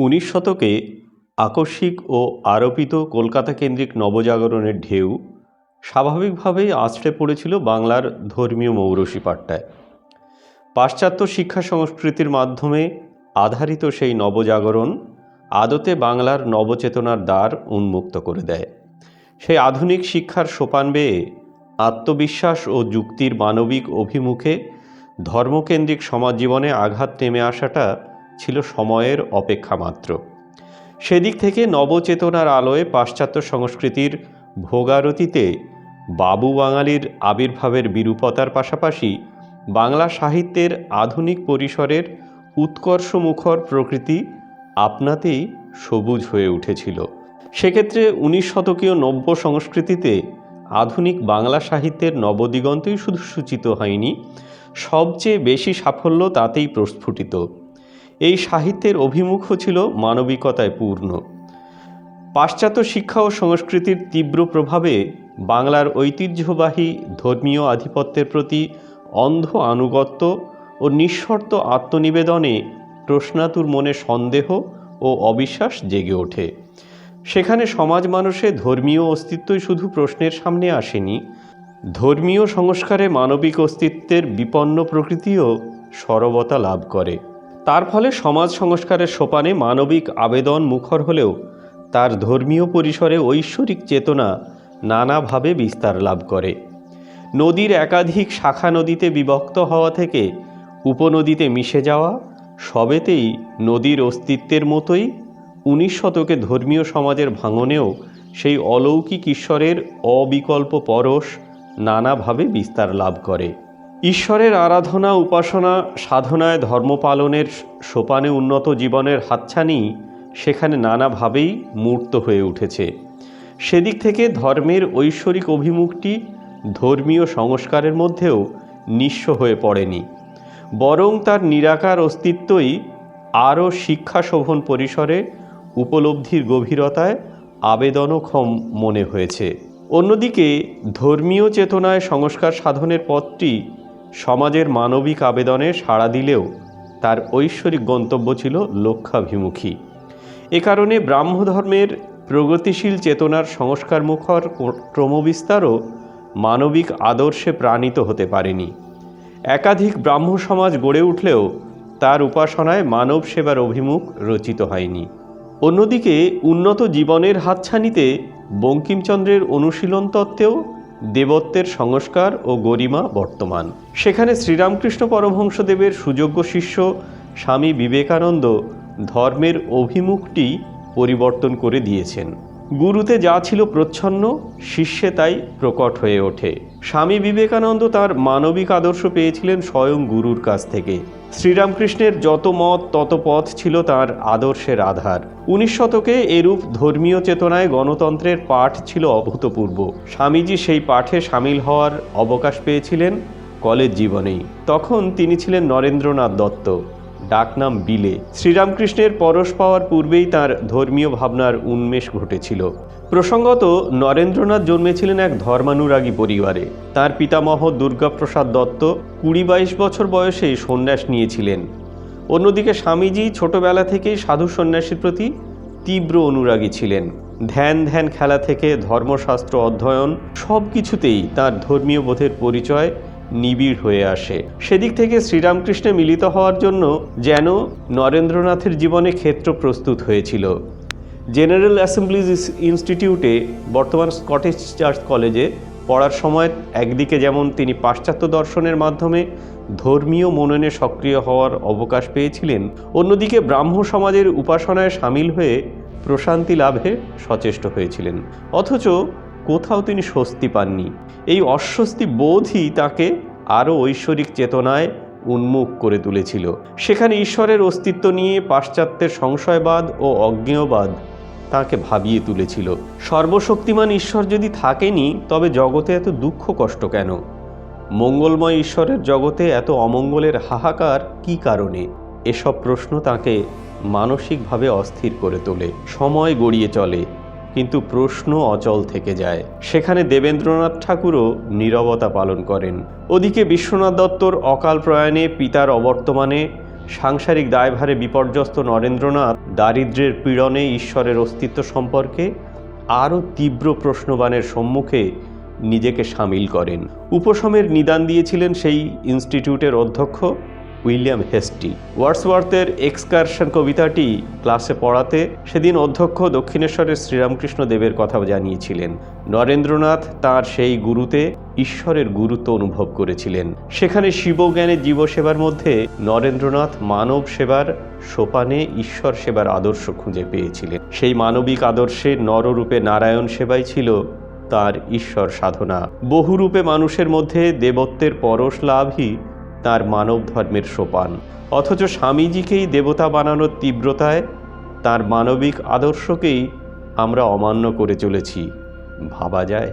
উনিশ শতকে আকস্মিক ও আরোপিত কলকাতা কেন্দ্রিক নবজাগরণের ঢেউ স্বাভাবিকভাবেই আছড়ে পড়েছিল বাংলার ধর্মীয় মৌরসী পাট্টায় পাশ্চাত্য শিক্ষা সংস্কৃতির মাধ্যমে আধারিত সেই নবজাগরণ আদতে বাংলার নবচেতনার দ্বার উন্মুক্ত করে দেয়। সেই আধুনিক শিক্ষার সোপান বেয়ে আত্মবিশ্বাস ও যুক্তির মানবিক অভিমুখে ধর্মকেন্দ্রিক সমাজ জীবনে আঘাত নেমে আসাটা ছিল সময়ের অপেক্ষা মাত্র। সেদিক থেকে নবচেতনার আলোয় পাশ্চাত্য সংস্কৃতির ভোগারতিতে বাবু বাঙালির আবির্ভাবের বিরূপতার পাশাপাশি বাংলা সাহিত্যের আধুনিক পরিসরের উৎকর্ষমুখর প্রকৃতি আপনাতেই সবুজ হয়ে উঠেছিল। সেক্ষেত্রে উনিশ শতকীয় নব্য সংস্কৃতিতে আধুনিক বাংলা সাহিত্যের নবদিগন্তই শুধু সূচিত হয়নি, সবচেয়ে বেশি সাফল্য তাতেই প্রস্ফুটিত। এই সাহিত্যের অভিমুখও ছিল মানবিকতায় পূর্ণ। পাশ্চাত্য শিক্ষা ও সংস্কৃতির তীব্র প্রভাবে বাংলার ঐতিহ্যবাহী ধর্মীয় আধিপত্যের প্রতি অন্ধ আনুগত্য ও নিঃশর্ত আত্মনিবেদনে প্রশ্নাতুর মনে সন্দেহ ও অবিশ্বাস জেগে ওঠে। সেখানে সমাজ মানুষে ধর্মীয় অস্তিত্বই শুধু প্রশ্নের সামনে আসেনি, ধর্মীয় সংস্কারে মানবিক অস্তিত্বের বিপন্ন প্রকৃতিও সরবতা লাভ করে। তার ফলে সমাজ সংস্কারের সোপানে মানবিক আবেদন মুখর হলেও তার ধর্মীয় পরিসরে ঐশ্বরিক চেতনা নানাভাবে বিস্তার লাভ করে। নদীর একাধিক শাখা নদীতে বিভক্ত হওয়া থেকে উপনদীতে মিশে যাওয়া সবেতেই নদীর অস্তিত্বের মতোই উনিশ শতকে ধর্মীয় সমাজের ভাঙনেও সেই অলৌকিক ঈশ্বরের অবিকল্প পরশ নানাভাবে বিস্তার লাভ করে। ঈশ্বরের আরাধনা, উপাসনা, সাধনায় ধর্ম পালনের সোপানে উন্নত জীবনের হাতছানি সেখানে নানাভাবেই মূর্ত হয়ে উঠেছে। সেদিক থেকে ধর্মের ঐশ্বরিক অভিমুখটি ধর্মীয় সংস্কারের মধ্যেও নিঃস্ব হয়ে পড়েনি। বরং তার নিরাকার অস্তিত্বই আরও শিক্ষা শোভন পরিসরে উপলব্ধির গভীরতায় আবেদনক্ষম মনে হয়েছে। অন্যদিকে ধর্মীয় চেতনায় সংস্কার সাধনের পথটি সমাজের মানবিক আবেদনে সাড়া দিলেও তার ঐশ্বরিক গন্তব্য ছিল লক্ষ্যাভিমুখী। এ কারণে ব্রাহ্মধর্মের প্রগতিশীল চেতনার সংস্কারমুখর ক্রমবিস্তারও মানবিক আদর্শে প্রাণিত হতে পারেনি। একাধিক ব্রাহ্ম সমাজ গড়ে উঠলেও তার উপাসনায় মানব সেবার অভিমুখ রচিত হয়নি। অন্যদিকে উন্নত জীবনের হাতছানিতে বঙ্কিমচন্দ্রের অনুশীলন তত্ত্বেও দেবত্বের সংস্কার ও গরিমা বর্তমান। সেখানে শ্রীরামকৃষ্ণ পরমহংসদেবের সুযোগ্য শিষ্য স্বামী বিবেকানন্দ ধর্মের অভিমুখটি পরিবর্তন করে দিয়েছেন। গুরুতে যা ছিল প্রচ্ছন্ন, শিষ্যে তাই প্রকট হয়ে ওঠে। স্বামী বিবেকানন্দ তার মানবিক আদর্শ পেয়েছিলেন স্বয়ং গুরুর কাছ থেকে। শ্রীরামকৃষ্ণের যত মত, তত পথ ছিল তার আদর্শের আধার। উনিশ শতকে এরূপ ধর্মীয় চেতনায় গণতন্ত্রের পাঠ ছিল অভূতপূর্ব। স্বামীজি সেই পাঠে সামিল হওয়ার অবকাশ পেয়েছিলেন কলেজ জীবনেই। তখন তিনি ছিলেন নরেন্দ্রনাথ দত্ত। ডাকনাম বিলে। শ্রীরামকৃষ্ণের পরশ পাওয়ার পূর্বেই তার ধর্মীয় ভাবনার উন্মেষ ঘটেছিল। প্রসঙ্গত, নরেন্দ্রনাথ জন্মেছিলেন এক ধর্মানুরাগী পরিবারে। তার পিতামহ দুর্গাপ্রসাদ দত্ত কুড়ি বাইশ বছর বয়সেই সন্ন্যাস নিয়েছিলেন। অন্যদিকে স্বামীজি ছোটবেলা থেকেই সাধু সন্ন্যাসীর প্রতি তীব্র অনুরাগী ছিলেন। ধ্যান ধ্যান খেলা থেকে ধর্মশাস্ত্র অধ্যয়ন সব কিছুতেই তার ধর্মীয় বোধের পরিচয় নিবিড় হয়ে আসে। সেদিক থেকে শ্রীরামকৃষ্ণে মিলিত হওয়ার জন্য যেন নরেন্দ্রনাথের জীবনে ক্ষেত্র প্রস্তুত হয়েছিল। জেনারেল অ্যাসেম্বলিজ ইনস্টিটিউটে বর্তমান স্কটিশ চার্চ কলেজে পড়ার সময় একদিকে যেমন তিনি পাশ্চাত্য দর্শনের মাধ্যমে ধর্মীয় মননে সক্রিয় হওয়ার অবকাশ পেয়েছিলেন, অন্যদিকে ব্রাহ্ম সমাজের উপাসনায় সামিল হয়ে প্রশান্তি লাভে সচেষ্ট হয়েছিলেন। অথচ কোথাও তিনি স্বস্তি পাননি। এই অস্বস্তি বোধই তাকে আরও ঐশ্বরিক চেতনায় উন্মুখ করে তুলেছিল। সেখানে ঈশ্বরের অস্তিত্ব নিয়ে পাশ্চাত্যের সংশয়বাদ ও অজ্ঞেয়বাদ তাকে ভাবিয়ে তুলেছিল। সর্বশক্তিমান ঈশ্বর যদি থাকেনি, তবে জগতে এত দুঃখ কষ্ট কেন? মঙ্গলময় ঈশ্বরের জগতে এত অমঙ্গলের হাহাকার কি কারণে? এসব প্রশ্ন তাকে মানসিকভাবে অস্থির করে তোলে। সময় গড়িয়ে চলে। কিন্তু প্রশ্ন অচল থেকে যায়। সেখানে দেবেন্দ্রনাথ ঠাকুরও নীরবতা পালন করেন। ওদিকে বিশ্বনাথ দত্তর অকাল প্রয়াণে পিতার অবর্তমানে সাংসারিক দায়ভারে বিপর্যস্ত নরেন্দ্রনাথ দারিদ্র্যের পীড়নে ঈশ্বরের অস্তিত্ব সম্পর্কে আরও তীব্র প্রশ্নবানের সম্মুখে নিজেকে সামিল করেন। উপশমের নিদান দিয়েছিলেন সেই ইনস্টিটিউটের অধ্যক্ষ উইলিয়াম হেস্টি। ওয়ার্ডসওয়ার্থের এক্সকারশন কবিতাটি ক্লাসে পড়াতে সেদিন অধ্যক্ষ দক্ষিণেশ্বরের শ্রীরামকৃষ্ণ দেবের কথা জানিয়েছিলেন। নরেন্দ্রনাথ তার সেই গুরুতে ঈশ্বরের গুরুত্ব অনুভব করেছিলেন। সেখানে শিবজ্ঞানের জীবসেবার মধ্যে নরেন্দ্রনাথ মানব সেবার সোপানে ঈশ্বর সেবার আদর্শ খুঁজে পেয়েছিলেন। সেই মানবিক আদর্শে নররূপে নারায়ণ সেবাই ছিল তার ঈশ্বর সাধনা। বহুরূপে মানুষের মধ্যে দেবত্বের পরশ লাভই তার মানব ধর্মের সোপান। অথচ স্বামীজিকেই দেবতা বানানোর তীব্রতায় তার মানবিক আদর্শকেই আমরা অমান্য করে চলেছি। ভাবা যায়?